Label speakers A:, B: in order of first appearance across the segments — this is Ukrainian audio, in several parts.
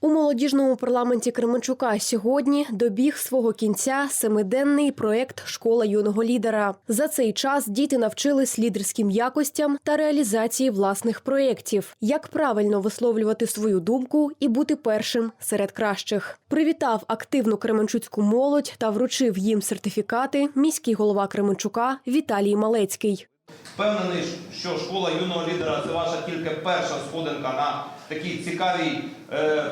A: У молодіжному парламенті Кременчука сьогодні добіг свого кінця семиденний проект Школа юного лідера. За цей час діти навчились лідерським якостям та реалізації власних проєктів, як правильно висловлювати свою думку і бути першим серед кращих. Привітав активну кременчуцьку молодь та вручив їм сертифікати міський голова Кременчука Віталій Малецький.
B: Впевнений, що школа юного лідера це ваша тільки перша сходинка на такій цікавій е,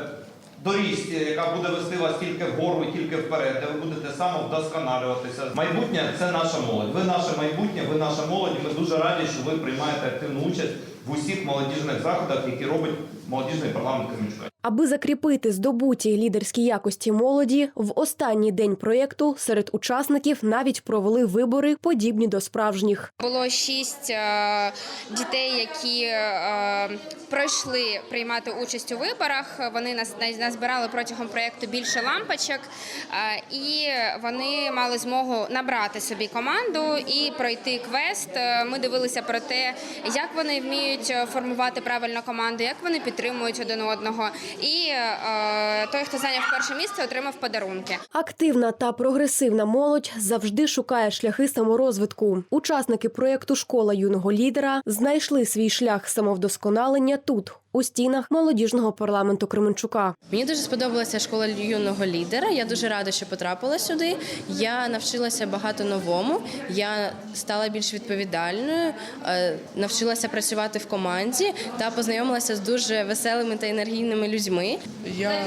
B: доріжці, яка буде вести вас тільки вгору і тільки вперед, де ви будете самовдосконалюватися. Майбутнє це наша молодь. Ви наше майбутнє, ви наша молодь. Ми дуже раді, що ви приймаєте активну участь в усіх молодіжних заходах, які робить молодіжний парламент Кременчука.
A: Аби закріпити здобуті лідерські якості молоді, в останній день проєкту серед учасників навіть провели вибори, подібні до справжніх.
C: Було шість е, дітей, які е, пройшли приймати участь у виборах. Вони нас назбирали протягом проєкту більше лампочок, е, і вони мали змогу набрати собі команду і пройти квест. Ми дивилися про те, як вони вміють е, формувати правильно команду, як вони підтримують один одного. І е, той, хто зайняв перше місце, отримав подарунки.
A: Активна та прогресивна молодь завжди шукає шляхи саморозвитку. Учасники проєкту Школа юного лідера знайшли свій шлях самовдосконалення тут, у стінах молодіжного парламенту Кременчука.
D: Мені дуже сподобалася школа юного лідера. Я дуже рада, що потрапила сюди. Я навчилася багато новому. Я стала більш відповідальною, е, навчилася працювати в команді та познайомилася з дуже веселими та енергійними людьми.
E: Я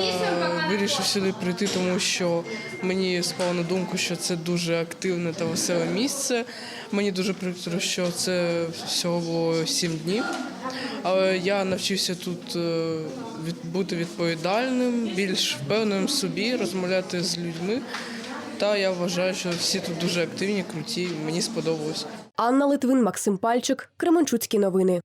E: вирішив сюди прийти, тому що мені спало на думку, що це дуже активне та веселе місце. Мені дуже прикро, що це всього було сім днів. Але я навчився тут е, бути відповідальним, більш впевненим в собі, розмовляти з людьми. Та я вважаю, що всі тут дуже активні, круті. Мені сподобалось.
A: Анна Литвин, Максим Пальчик, Кременчуцькі новини.